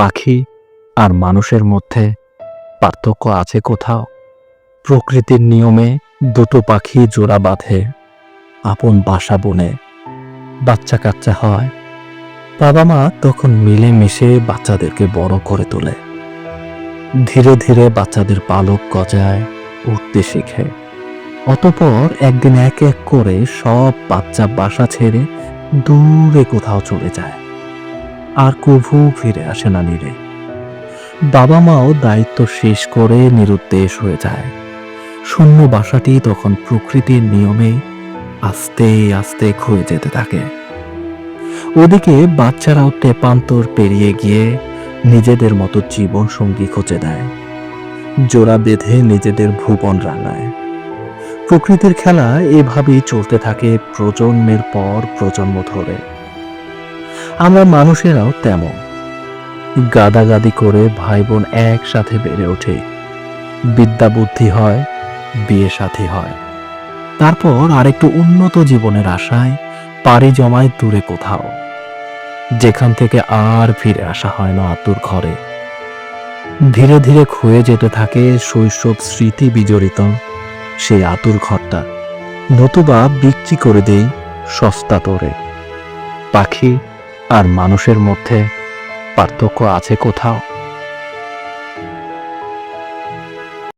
পাখি আর মানুষের মধ্যে পার্থক্য আছে কোথাও? প্রকৃতির নিয়মে দুটো পাখি জোড়া বাঁধে, আপন বাসা বনে। বাচ্চা কাচ্চা হয়। বাবা মা তখন মিলেমিশে বাচ্চাদেরকে বড় করে তোলে। ধীরে ধীরে বাচ্চাদের পালক গজায়, উঠতে শিখে। অতপর একদিন এক এক করে সব বাচ্চা বাসা ছেড়ে দূরে কোথাও চলে যায়। আর কভু ফিরে আসে না নিরে বাবা মাও দায়িত্ব শেষ করে নিরুদ্দেশ হয়ে যায়। শূন্য বাসাটি তখন প্রকৃতির নিয়মে আস্তে আস্তে ক্ষয়ে যেতে থাকে। ওদিকে বাচ্চারাও তেপান্তর পেরিয়ে গিয়ে নিজেদের মতো জীবন সঙ্গী খুঁজে দেয়। জোড়া বেঁধে নিজেদের ভুবন রাঙায়। প্রকৃতির খেলা এভাবেই চলতে থাকে প্রজন্মের পর প্রজন্ম ধরে। আমরা মানুষেরাও তেমন। গাদাগাদি করে ভাই বোন একসাথে বেড়ে ওঠে। বিদ্যা বুদ্ধি হয়, বিয়ে সাথী হয়। তারপর আরেকটু উন্নত জীবনের আশায় পাড়ি জমায় দূরে কোথাও। যেখান থেকে আর ফিরে আসা হয় না আতুর ঘরে। ধীরে ধীরে ক্ষয়ে যেতে থাকে শৈশব স্মৃতি বিজড়িত সেই আতুর ঘরটা। নতুবা বিক্রি করে দেই সস্তা তোরে পাখি আর মানুষের মধ্যে পার্থক্য আছে কোথাও?